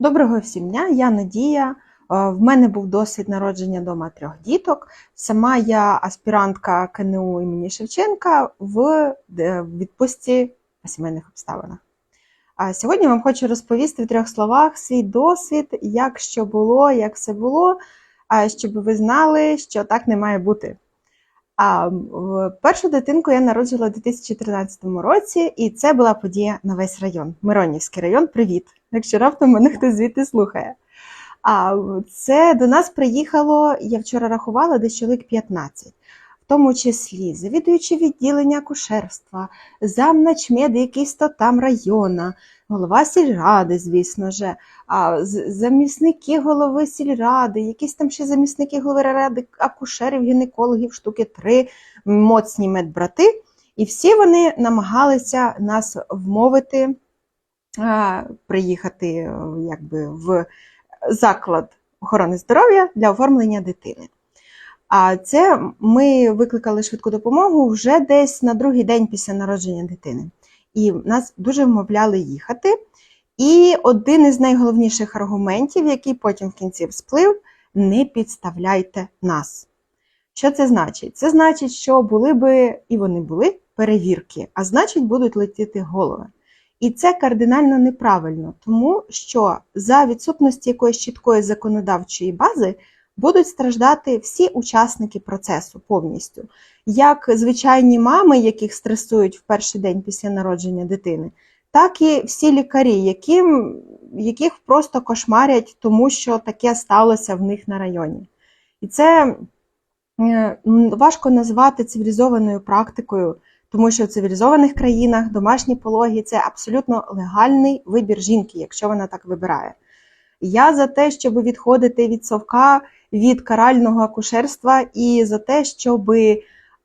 Доброго всім дня, я Надія. Е, В мене був досвід народження дома трьох діток. Сама я аспірантка КНУ імені Шевченка в е, відпустці по сімейних обставинах. А сьогодні вам хочу розповісти в трьох словах свій досвід, як що було, як все було, щоб ви знали, що так не має бути. А першу дитинку я народжувала у 2013 році, і це була подія на весь район. Миронівський район, привіт! Якщо раптом мене хтось звідти слухає. А це до нас приїхало, я вчора рахувала, десь чоловік 15, в тому числі завідуючи відділення акушерства, замначмед якийсь то там района, голова сільради, звісно же, а, замісники голови сільради, якісь там ще замісники голови ради акушерів, гінекологів, штуки три, моцні медбрати. І всі вони намагалися нас вмовити приїхати якби, в заклад охорони здоров'я для оформлення дитини. А це ми викликали швидку допомогу вже десь на другий день після народження дитини. І нас дуже вмовляли їхати. І один із найголовніших аргументів, який потім в кінці всплив, не підставляйте нас. Що це значить? Це значить, що були би, і вони були, перевірки, а значить, будуть летіти голови. І це кардинально неправильно, тому що за відсутності якоїсь чіткої законодавчої бази будуть страждати всі учасники процесу повністю, як звичайні мами, яких стресують в перший день після народження дитини, так і всі лікарі, яким, яких просто кошмарять, тому що таке сталося в них на районі. І це е, важко назвати цивілізованою практикою, тому що в цивілізованих країнах домашні пологи це абсолютно легальний вибір жінки, якщо вона так вибирає. Я за те, щоб відходити від совка, від карального акушерства, і за те, щоб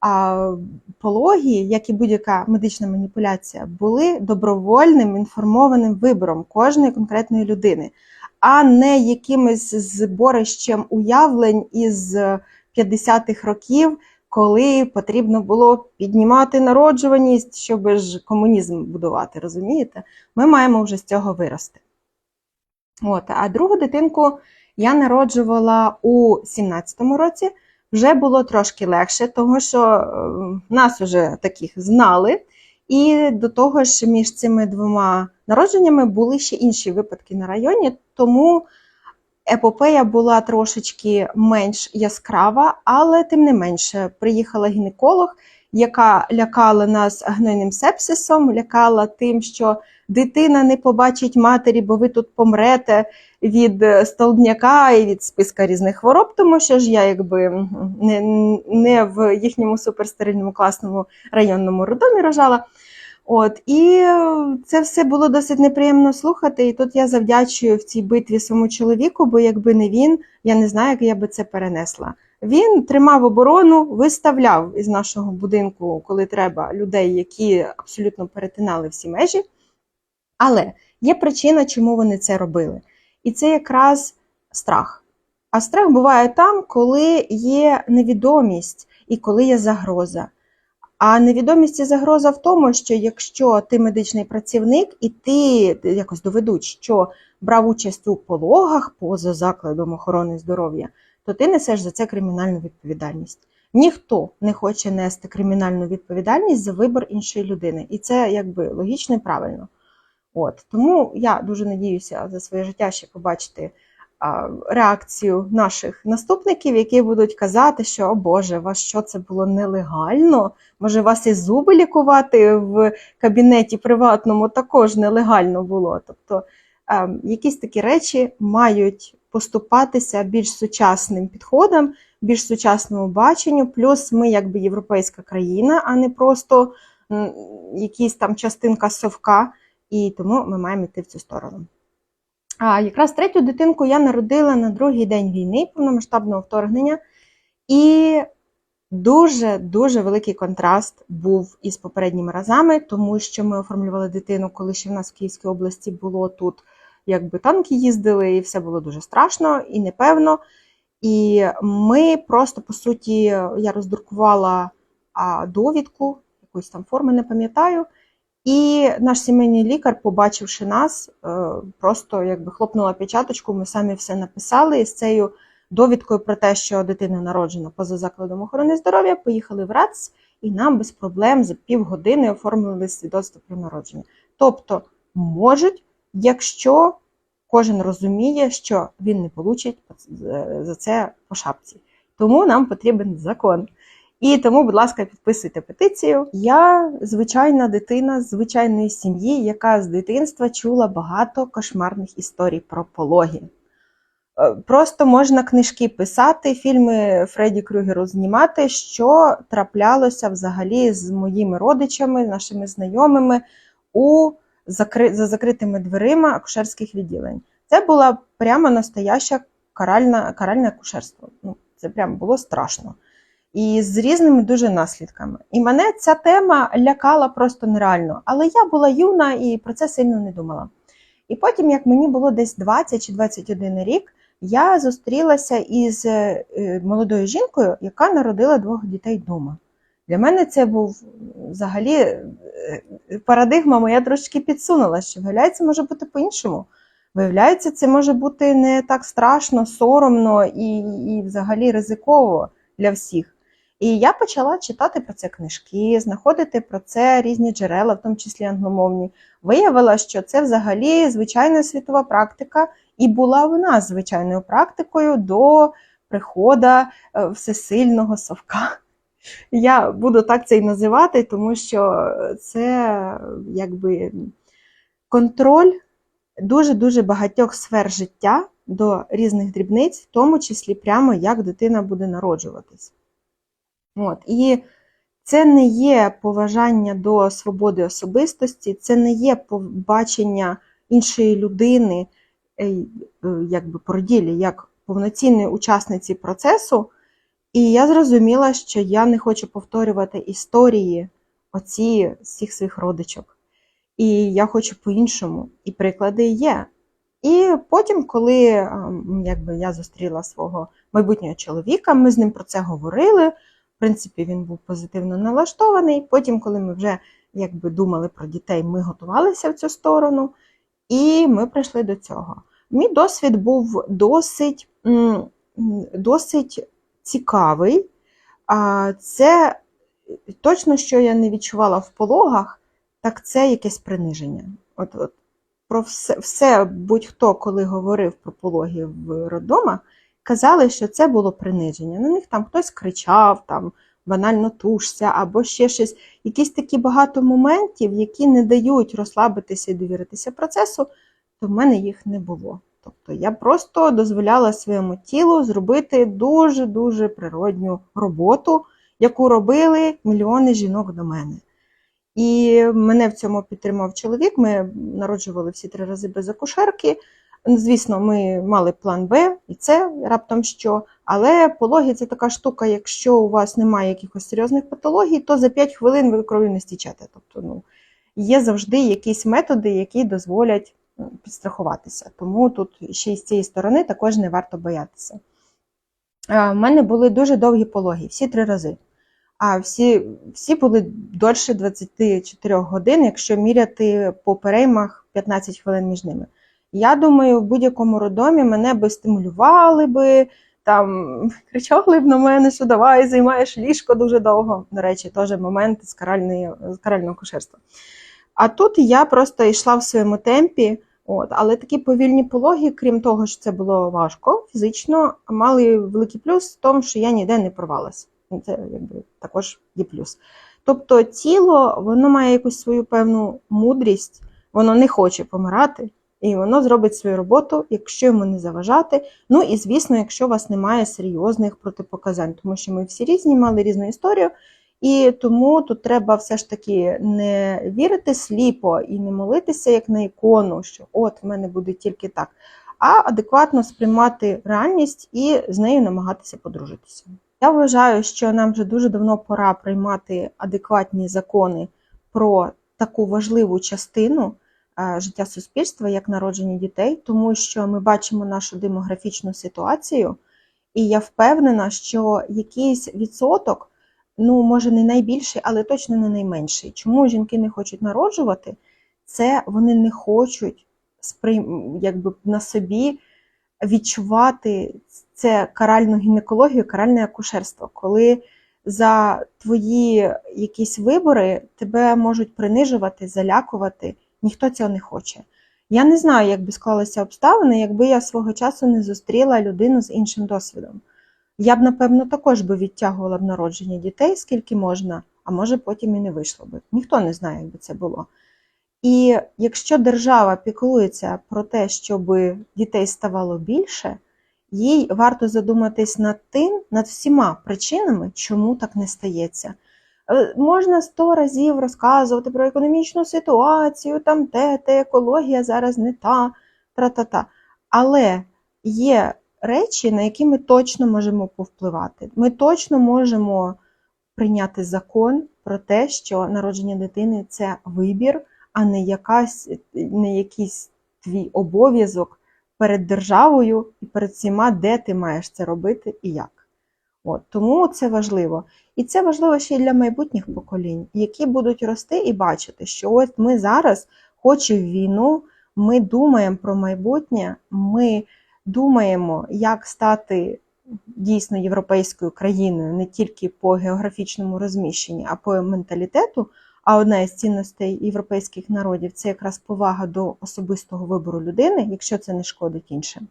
а, пологи, як і будь-яка медична маніпуляція, були добровольним інформованим вибором кожної конкретної людини, а не якимось зборищем уявлень із 50-х років, коли потрібно було піднімати народжуваність, щоб ж комунізм будувати, розумієте? Ми маємо вже з цього вирости. От, а другу дитинку я народжувала у 17-му році. Вже було трошки легше, тому що е, нас вже таких знали. І до того ж, між цими двома народженнями були ще інші випадки на районі, тому епопея була трошечки менш яскрава, але тим не менше приїхала гінеколог, яка лякала нас гнойним сепсисом, лякала тим, що дитина не побачить матері, бо ви тут помрете від е, столбняка і від списка різних хвороб, тому що ж я якби не, не в їхньому суперстерильному класному районному роддомі рожала. От, і е, це все було досить неприємно слухати. І тут я завдячую в цій битві своєму чоловіку, бо якби не він, я не знаю, як я би це перенесла. Він тримав оборону, виставляв із нашого будинку, коли треба, людей, які абсолютно перетинали всі межі. Але є причина, чому вони це робили. І це якраз страх. А страх буває там, коли є невідомість і коли є загроза. А невідомість і загроза в тому, що якщо ти медичний працівник і ти якось доведуть, що брав участь у пологах поза закладом охорони здоров'я, то ти несеш за це кримінальну відповідальність. Ніхто не хоче нести кримінальну відповідальність за вибір іншої людини. І це якби логічно і правильно. От тому я дуже надіюся за своє життя ще побачити а, реакцію наших наступників, які будуть казати, що о Боже, вас що це було нелегально? Може, вас і зуби лікувати в кабінеті приватному також нелегально було. Тобто е, якісь такі речі мають поступатися більш сучасним підходом, більш сучасному баченню. Плюс ми, якби європейська країна, а не просто м, якась там частинка совка і тому ми маємо йти в цю сторону. А якраз третю дитинку я народила на другий день війни, повномасштабного вторгнення, і дуже-дуже великий контраст був із попередніми разами, тому що ми оформлювали дитину, коли ще в нас в Київській області було тут, якби танки їздили, і все було дуже страшно і непевно. І ми просто, по суті, я роздрукувала довідку, якоїсь там форми, не пам'ятаю. І наш сімейний лікар, побачивши нас, е, просто якби хлопнула печаточку, ми самі все написали. І з цією довідкою про те, що дитина народжена поза закладом охорони здоров'я, поїхали в РАЦ, і нам без проблем за півгодини оформили свідоцтво про народження. Тобто можуть, якщо кожен розуміє, що він не получить за це по шапці. Тому нам потрібен закон. І тому, будь ласка, підписуйте петицію. Я звичайна дитина з звичайної сім'ї, яка з дитинства чула багато кошмарних історій про пологи. Е, Просто можна книжки писати, фільми Фредді Крюгеру знімати, що траплялося взагалі з моїми родичами, нашими знайомими у. За закритими дверима акушерських відділень. Це була прямо настояща каральна, каральне акушерство. Ну, це прямо було страшно. І з різними дуже наслідками. І мене ця тема лякала просто нереально. Але я була юна і про це сильно не думала. І потім, як мені було десь 20 чи 21 рік, я зустрілася із е, молодою жінкою, яка народила двох дітей вдома. Для мене це був взагалі е, парадигма моя трошки підсунула, що виявляється, може бути по-іншому. Виявляється, це може бути не так страшно, соромно і, і взагалі ризиково для всіх. І я почала читати про це книжки, знаходити про це різні джерела, в тому числі англомовні. Виявила, що це взагалі звичайна світова практика, і була в нас звичайною практикою до прихода е, всесильного совка. Я буду так це і називати, тому що це якби контроль дуже-дуже багатьох сфер життя до різних дрібниць, в тому числі прямо як дитина буде народжуватись. От. І це не є поважання до свободи особистості, це не є побачення іншої людини якби породілі, як повноцінної учасниці процесу. І я зрозуміла, що я не хочу повторювати історії оці всіх своїх родичок. І я хочу по-іншому, і приклади є. І потім, коли якби, я зустріла свого майбутнього чоловіка, ми з ним про це говорили. В принципі, він був позитивно налаштований. Потім, коли ми вже якби, думали про дітей, ми готувалися в цю сторону, і ми прийшли до цього. Мій досвід був досить, досить цікавий. Це точно, що я не відчувала в пологах, так це якесь приниження. От, от Про все, все будь-хто, коли говорив про пологи в роддомах, казали, що це було приниження. На них там хтось кричав, там банально тушся, або ще щось. Якісь такі багато моментів, які не дають розслабитися і довіритися процесу, то в мене їх не було. Тобто я просто дозволяла своєму тілу зробити дуже-дуже природню роботу, яку робили мільйони жінок до мене. І мене в цьому підтримав чоловік. Ми народжували всі три рази без акушерки. Звісно, ми мали план Б, і це раптом що. Але пологи це така штука, якщо у вас немає якихось серйозних патологій, то за 5 хвилин ви кров'ю не стічете. Тобто, ну, є завжди якісь методи, які дозволять підстрахуватися. Тому тут ще й з цієї сторони також не варто боятися. У мене були дуже довгі пологи, всі три рази. А всі всі були дольше 24 годин, якщо міряти по переймах 15 хвилин між ними. Я думаю, в будь-якому роддомі мене би стимулювали би, там кричали б на мене, що давай займаєш ліжко дуже довго. До речі, теж момент з карального кошерства. А тут я просто йшла в своєму темпі, от, але такі повільні пологи, крім того, що це було важко фізично, мали великий плюс в тому, що я ніде не порвалася. Це якби також є плюс. Тобто тіло воно має якусь свою певну мудрість, воно не хоче помирати, і воно зробить свою роботу, якщо йому не заважати. Ну і звісно, якщо у вас немає серйозних протипоказань, тому що ми всі різні мали різну історію. І тому тут треба все ж таки не вірити сліпо і не молитися як на ікону, що от в мене буде тільки так, а адекватно сприймати реальність і з нею намагатися подружитися. Я вважаю, що нам вже дуже давно пора приймати адекватні закони про таку важливу частину е, життя суспільства, як народження дітей, тому що ми бачимо нашу демографічну ситуацію, і я впевнена, що якийсь відсоток ну, може, не найбільший, але точно не найменший. Чому жінки не хочуть народжувати? Це вони не хочуть якби на собі відчувати це каральну гінекологію, каральне акушерство, коли за твої якісь вибори тебе можуть принижувати, залякувати. Ніхто цього не хоче. Я не знаю, як би склалися обставини, якби я свого часу не зустріла людину з іншим досвідом. Я б, напевно, також би відтягувала б народження дітей, скільки можна, а може потім і не вийшло би. Ніхто не знає, як би це було. І якщо держава піклується про те, щоб дітей ставало більше, їй варто задуматись над тим, над всіма причинами, чому так не стається. Е, Можна сто разів розказувати про економічну ситуацію, там те, те, екологія зараз не та, тра-та-та. Але є речі, на які ми точно можемо повпливати. Ми точно можемо прийняти закон про те, що народження дитини це вибір, а не, якась, не якийсь твій обов'язок перед державою і перед всіма, де ти маєш це робити і як. От, тому це важливо. І це важливо ще й для майбутніх поколінь, які будуть рости і бачити, що ось ми зараз, хоч і війну, ми думаємо про майбутнє, ми думаємо, як стати дійсно європейською країною не тільки по географічному розміщенні, а по менталітету. А одна із цінностей європейських народів це якраз повага до особистого вибору людини, якщо це не шкодить іншим.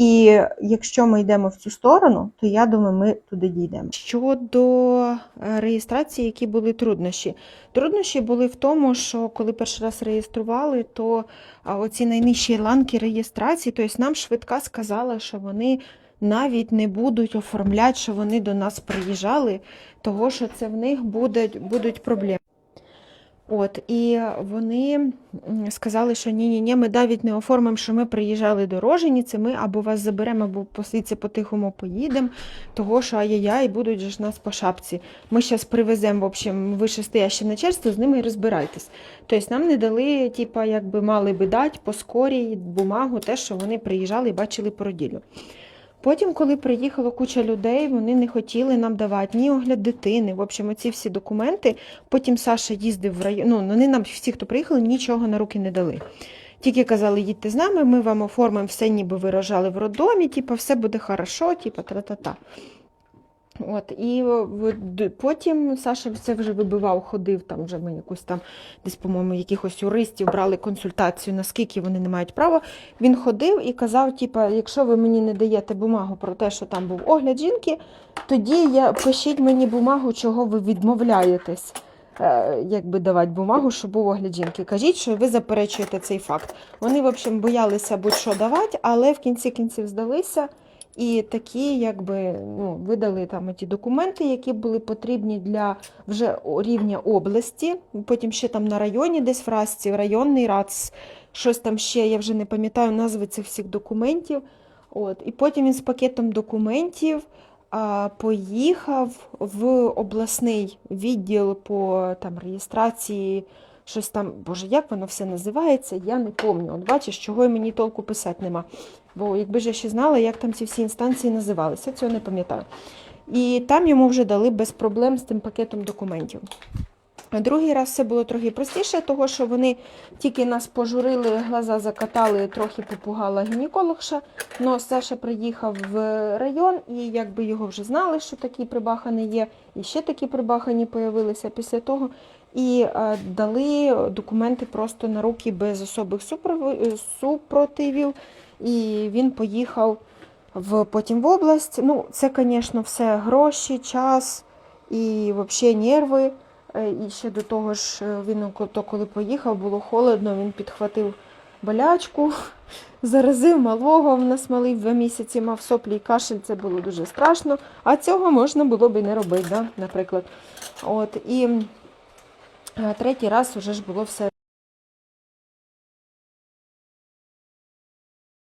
І якщо ми йдемо в цю сторону, то я думаю, ми туди дійдемо. Щодо е, реєстрації, які були труднощі. Труднощі були в тому, що коли перший раз реєстрували, то оці найнижчі ланки реєстрації, тобто нам швидка сказала, що вони навіть не будуть оформляти, що вони до нас приїжджали, того що це в них будуть, будуть проблеми. От, і вони сказали, що ні-ні, ні, ми навіть не оформимо, що ми приїжджали до рожениці, ми або вас заберемо, або посвіться по-тихому поїдемо, того що ай-яй-яй, будуть ж нас по шапці. Ми зараз привеземо, в общем, вищестояще начальство, з ними і розбирайтесь. Тобто нам не дали, типа, якби мали би дати по скорій бумагу, те, що вони приїжджали і бачили породіллю. Потім, коли приїхала куча людей, вони не хотіли нам давати ні огляд дитини. В общем, оці всі документи. Потім Саша їздив в район. Ну, вони нам всі, хто приїхали, нічого на руки не дали. Тільки казали, їдьте з нами, ми вам оформимо все, ніби ви рожали в роддомі, типу, все буде хорошо, типу, тра-та-та. От, і потім Саша це вже вибивав, ходив, там вже ми якусь там, десь, по-моєму, якихось юристів брали консультацію, наскільки вони не мають права. Він ходив і казав, типа, якщо ви мені не даєте бумагу про те, що там був огляд жінки, тоді я, пишіть мені бумагу, чого ви відмовляєтесь. е, Якби давати бумагу, що був огляд жінки. Кажіть, що ви заперечуєте цей факт. Вони, в общем, боялися будь-що давати, але в кінці кінців здалися і такі, якби ну, видали там ті документи, які були потрібні для вже рівня області. Потім ще там на районі, десь в Расці, районний РАЦ, щось там ще, я вже не пам'ятаю назви цих всіх документів. От. І потім він з пакетом документів а, поїхав в обласний відділ по там, реєстрації. Щось там, боже, як воно все називається, я не пам'ятаю. От бачиш, чого й мені толку писати нема. Бо якби ж я ще знала, як там ці всі інстанції називалися, цього не пам'ятаю. І там йому вже дали без проблем з тим пакетом документів. Другий раз все було трохи простіше, того що вони тільки нас пожурили, глаза закатали, трохи попугала гінекологша. Но Саша приїхав в район, і якби його вже знали, що такі прибахані є, і ще такі прибахані появилися після того. І е, дали документи просто на руки без особих супротивів. І він поїхав в, потім в область. Ну, це, звісно, все гроші, час і взагалі нерви. Е, І ще до того ж, е, він то коли поїхав, було холодно, він підхватив болячку, заразив малого, в нас малий два місяці мав соплі і кашель, це було дуже страшно. А цього можна було б і не робити, да, наприклад. От, і е, третій раз уже ж було все